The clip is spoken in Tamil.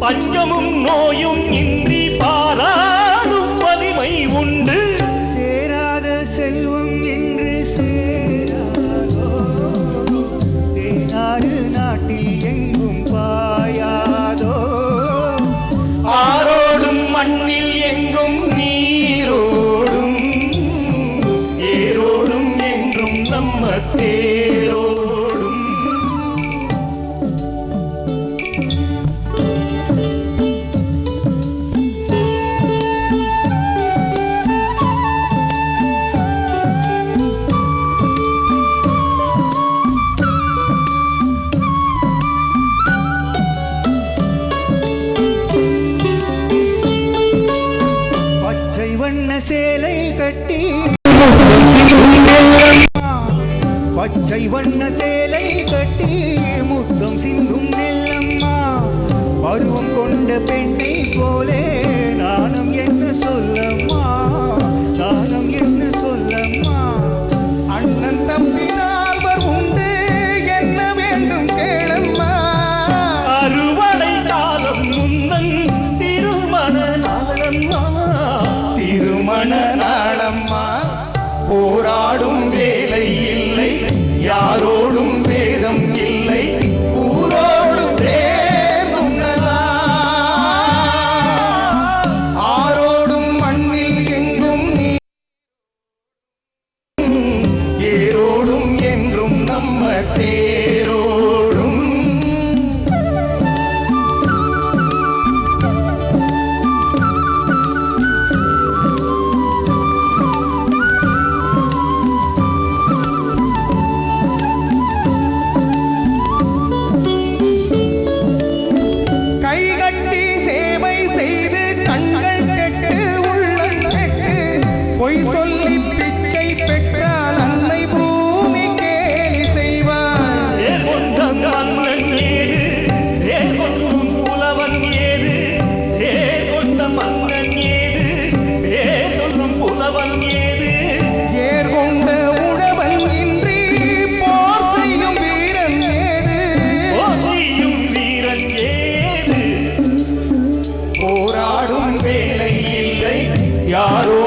பஞ்சமும் நோயும் இன்றி சேலை கட்டி பச்சை வண்ண சேலை கட்டி முத்தம் சிந்தும் நெல்லம்மா பருவம் கொண்ட பெண்ணை போலே நானும் என்ன சொல்ல பொய் சொல்லி பிச்சை பெற்றால் அன்னை பூமி கேலி செய்வார். மன்னன் ஏது? புலவன் ஏது? ஏ கொண்ட மன்னன் ஏது? ஏ சொல்லும் புலவன் ஏது? ஏர் கொண்ட உழவன் இன்றி போர் செய்யும் வீரன் ஏது? ஓசியும் வீரன் ஏது? போராடும் வேலை இல்லை யாரோ